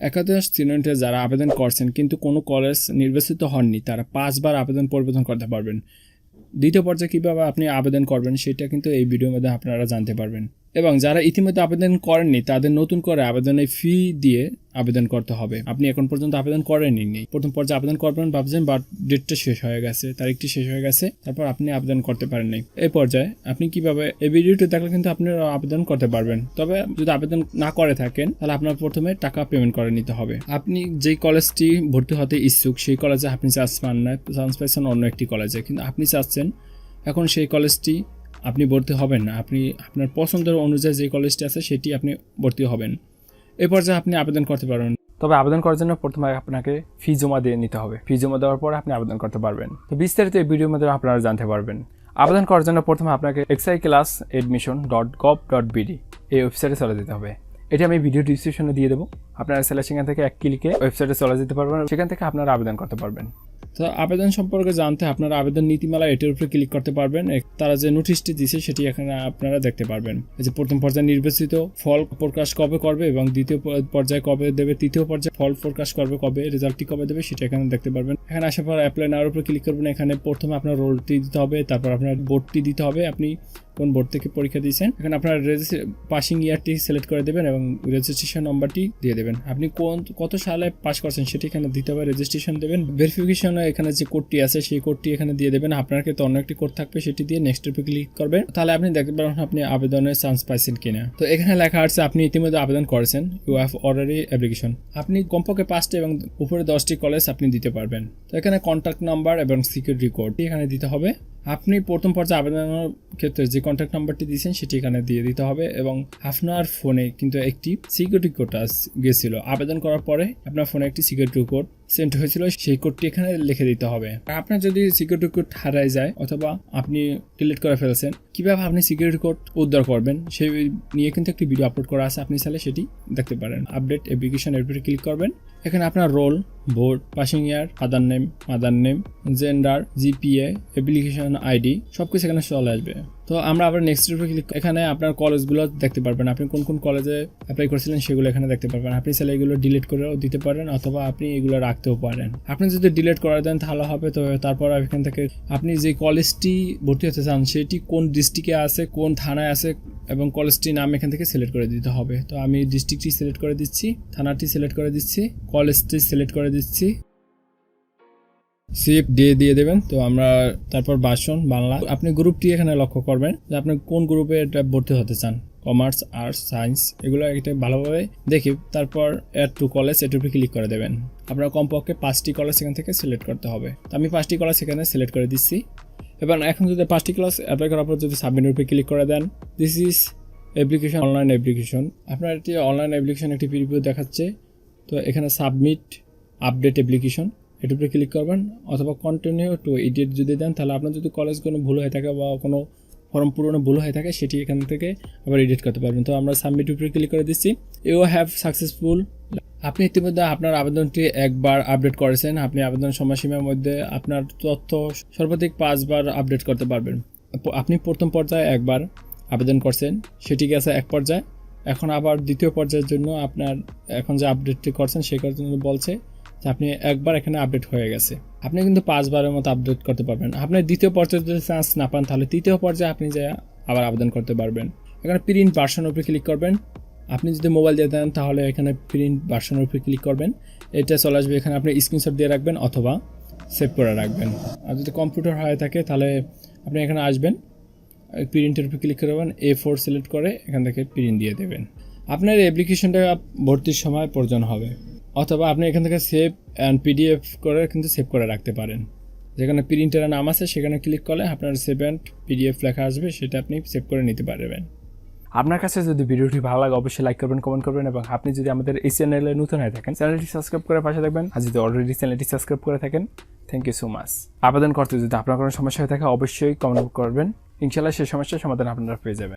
একাদশ শ্রেণীতে যারা আবেদন করছেন, কিন্তু কোনো কলেজ নির্বাচিত হননি, তারা পাঁচবার আবেদন পরিবর্তন করতে পারবেন। দ্বিতীয় পর্যায়ে কীভাবে আপনি আবেদন করবেন, সেটা কিন্তু এই ভিডিওর মধ্যে আপনারা জানতে পারবেন। এবং যারা ইতিমধ্যে আবেদন করেননি, তাদের নতুন করে আবেদনের ফি দিয়ে আবেদন করতে হবে। আপনি এখন পর্যন্ত আবেদন করেননি প্রথম পর্যায়ে আবেদন করবেন, ভাবছেন বাট ডেটটা শেষ হয়ে গেছে, তারিখটি শেষ হয়ে গেছে, তারপর আপনি আবেদন করতে পারেন পারেননি এই পর্যায়ে আপনি কীভাবে, এই ভিডিওটি দেখলে কিন্তু আপনি আবেদন করতে পারবেন। তবে যদি আবেদন না করে থাকেন, তাহলে আপনার প্রথমে টাকা পেমেন্ট করে নিতে হবে। আপনি যেই কলেজটি ভর্তি হতে ইচ্ছুক, সেই কলেজে আপনি চান্স পান না, চান্স পাইছেন অন্য একটি কলেজে কিন্তু আপনি চাচ্ছেন, এখন সেই কলেজটি আপনি ভর্তি হবেন না। আপনি আপনার পছন্দের অনুযায়ী যে কলেজটি আছে সেটি আপনি ভর্তি হবেন। এ পর্যায়ে আপনি আবেদন করতে পারবেন। তবে আবেদন করার জন্য প্রথমে আপনাকে ফি জমা দিয়ে নিতে হবে। ফি জমা দেওয়ার পর আপনি আবেদন করতে পারবেন। তো বিস্তারিত এই ভিডিওর মধ্যে আপনারা জানতে পারবেন। আবেদন করার জন্য প্রথমে আপনাকে XI class admission dot gov dot BD এই ওয়েবসাইটে চলে যেতে হবে। এটি আমি ভিডিও ডিসক্রিপশনে দিয়ে দেবো। আপনারা সেটা সেখান থেকে এক ক্লিকে ওয়েবসাইটে চলে যেতে পারবেন। সেখান থেকে আপনারা আবেদন করতে পারবেন। তো আবেদন সম্পর্কে জানতে আপনারা আবেদন নীতিমালা এটির উপরে ক্লিক করতে পারবেন। তারা যে নোটিশটি দিছে সেটি এখানে আপনারা দেখতে পারবেন। যে প্রথম পর্যায়ে নির্বাচিত ফল প্রকাশ কবে করবে এবং দ্বিতীয় পর্যায়ে কবে দেবে, তৃতীয় পর্যায়ে ফল প্রকাশ করবে, কবে রেজাল্টটি কবে দেবে সেটি এখানে দেখতে পারবেন। এখানে আসার পর অ্যাপ্লাই নেওয়ার উপরে ক্লিক করবেন। এখানে প্রথমে আপনার রোলটি দিতে হবে, তারপর আপনার বোর্ডটি দিতে হবে। আপনি কোন বোর্ড থেকে পরীক্ষা দিয়েছেন, এখানে আপনার পাসিং ইয়ারটি সিলেক্ট করে দেবেন এবং রেজিস্ট্রেশন নাম্বারটি দিয়ে দেবেন। আপনি কোন, কত সালে পাস করছেন সেটি এখানে দিতে হবে রেজিস্ট্রেশন দেবেন। ভেরিফিকেশনে এখানে যে কোডটি আছে, সেই কোডটি এখানে দিয়ে দেবেন। আপনার ক্ষেত্রে অন্য একটি কোড থাকবে, সেটি দিয়ে নেক্সট উপরে ক্লিক করবেন। তাহলে আপনি দেখতে পারবেন আপনি আবেদনের চান্স পাইছেন কিনা। তো এখানে লেখা আছে, আপনি ইতিমধ্যে আবেদন করেছেন। ইউ হ্যাভ অলরেডি অ্যাপ্লিকেশন আপনি কমপক্ষে পাঁচটি এবং উপরে দশটি কলেজ আপনি দিতে পারবেন। তো এখানে কন্ট্যাক্ট নাম্বার এবং সিকিউরিটি কোড এখানে দিতে হবে। আপনি প্রথম পর্যায়ে আবেদনের ক্ষেত্রে যে কন্ট্যাক্ট নাম্বারটি দিয়েছেন, সেটি এখানে দিয়ে দিতে হবে এবং আপনার ফোনে কিন্তু একটি সিকিউরিটি কোড গেছিল। আবেদন করার পরে আপনার ফোনে একটি সিকিউরিটি কোড সেন্ড হয়েছিল, সেই কোডটি এখানে লিখে দিতে হবে। আপনার যদি সিকিউরিটি কোড হারায় যায় অথবা আপনি ডিলিট করে ফেলছেন, কীভাবে আপনি সিকিউরিটি কোড উদ্ধার করবেন, সেই নিয়ে কিন্তু একটি ভিডিও আপলোড করা আছে, আপনি চাইলে সেটি দেখতে পারেন। আপডেট অ্যাপ্লিকেশন এর উপরে ক্লিক করবেন। এখানে আপনার roll board passing year father name mother name gender GPA application ID সব কিছু এখানে চলে আসবে। তো আমরা আবার নেক্সট উপরে ক্লিক এখানে আপনার কলেজগুলো দেখতে পারবেন। আপনি কোন কোন কলেজে অ্যাপ্লাই করেছিলেন সেগুলো এখানে দেখতে পারবেন। আপনি চাইলে এগুলো ডিলিট করেও দিতে পারেন অথবা আপনি এগুলো রাখতেও পারেন। আপনি যদি ডিলিট করে দেন তাহলে হবে তো তারপর এখান থেকে আপনি যে কলেজটি ভর্তি হতে চান সেটি কোন ডিস্ট্রিক্টে আছে, কোন থানায় আছে এবং কলেজটির নাম এখান থেকে সিলেক্ট করে দিতে হবে। তো আমি ডিস্ট্রিক্টটি সিলেক্ট করে দিচ্ছি, থানাটি সিলেক্ট করে দিচ্ছি কলেজটি সিলেক্ট করে দিচ্ছি। সিপ দিয়ে দিয়ে দেবেন। তো আমরা তারপর বাসন, বাংলা। আপনি গ্রুপটি এখানে লক্ষ্য করবেন যে আপনি কোন গ্রুপে এটা ভর্তি হতে চান। কমার্স আর্টস সায়েন্স এগুলো এটা ভালোভাবে দেখে তারপর অ্যাড টু কলেজ উপরে ক্লিক করে দেবেন। আপনার কমপক্ষে পাঁচটি কলেজ এখান থেকে সিলেক্ট করতে হবে। তো আমি পাঁচটি কলেজ এখানে সিলেক্ট করে দিচ্ছি। এবং এখন যদি পাঁচটি ক্লাস অ্যাপ্লাই করার পর যদি সাবমিটের রূপে ক্লিক করে দেন this is application online application আপনার একটি অনলাইন অ্যাপ্লিকেশন একটি প্রিভিউ দেখাচ্ছে। তো এখানে সাবমিট আপডেট অ্যাপ্লিকেশন এটার উপরে ক্লিক করবেন, অথবা কন্টিনিউ টু এডিট যদি দেন, তাহলে আপনার যদি কলেজ কোনো ভুল হয়ে থাকে বা কোনো ফর্ম পূরণে ভুল হয়ে থাকে, সেটি এখান থেকে আবার এডিট করতে পারবেন। তো আমরা সাবমিট উপরে ক্লিক করে দিচ্ছি। ইউ হ্যাভ সাকসেসফুল আপনি ইতিমধ্যে আপনার আবেদনটি একবার আপডেট করেছেন। আপনি আবেদন সময়সীমার মধ্যে আপনার তথ্য সর্বাধিক পাঁচবার আপডেট করতে পারবেন। আপনি প্রথম পর্যায়ে একবার আবেদন করছেন, সেটি গেছে এক পর্যায়ে। এখন আবার দ্বিতীয় পর্যায়ের জন্য আপনার এখন যে আপডেটটি করছেন সে জন্য বলছে আপনি একবার এখানে আপডেট হয়ে গেছে। আপনি কিন্তু পাঁচবারের মতো আপডেট করতে পারবেন। আপনি দ্বিতীয় পর্যায়ে যদি চান্স না পান, তাহলে তৃতীয় পর্যায়ে আপনি যে আবার আবেদন করতে পারবেন। এখানে প্রিন্ট ভার্সন উপরে ক্লিক করবেন। আপনি যদি মোবাইল দিয়ে দেন, তাহলে এখানে প্রিন্ট ভার্সনের উপরে ক্লিক করবেন। এটা চলে আসবে, এখানে আপনি স্ক্রিনশট দিয়ে রাখবেন অথবা সেভ করে রাখবেন। আর যদি কম্পিউটার হয়ে থাকে, তাহলে আপনি এখানে আসবেন। প্রিন্টের উপর ক্লিক করবেন এ ফোর সিলেক্ট করে এখান থেকে প্রিন্ট দিয়ে দেবেন। আপনার অ্যাপ্লিকেশনটা ভর্তির সময় প্রয়োজন হবে। অথবা আপনি এখান থেকে সেভ অ্যান্ড পিডিএফ করে কিন্তু সেভ করে রাখতে পারেন। যেখানে প্রিন্টারের নাম আছে, সেখানে ক্লিক করলে আপনার সেভ অ্যান্ড পিডিএফ লেখা আসবে, সেটা আপনি সেভ করে নিতে পারবেন। আপনার কাছে যদি ভিডিওটি ভালো লাগে, অবশ্যই লাইক করবেন কমেন্ট করবেন এবং আপনি যদি আমাদের এই চ্যানেলে নতুন হয়ে থাকেন চ্যানেলটি সাবস্ক্রাইব করে পাশে থাকবেন। আর যদি অলরেডি চ্যানেলটি সাবস্ক্রাইব করে থাকেন থ্যাংক ইউ সো মাচ আবেদন করতে যদি আপনার কোনো সমস্যা হয়ে থাকে, অবশ্যই কমেন্ট করবেন। ইনশাল্লাহ সেই সমস্যার সমাধান আপনারা পেয়ে যাবেন।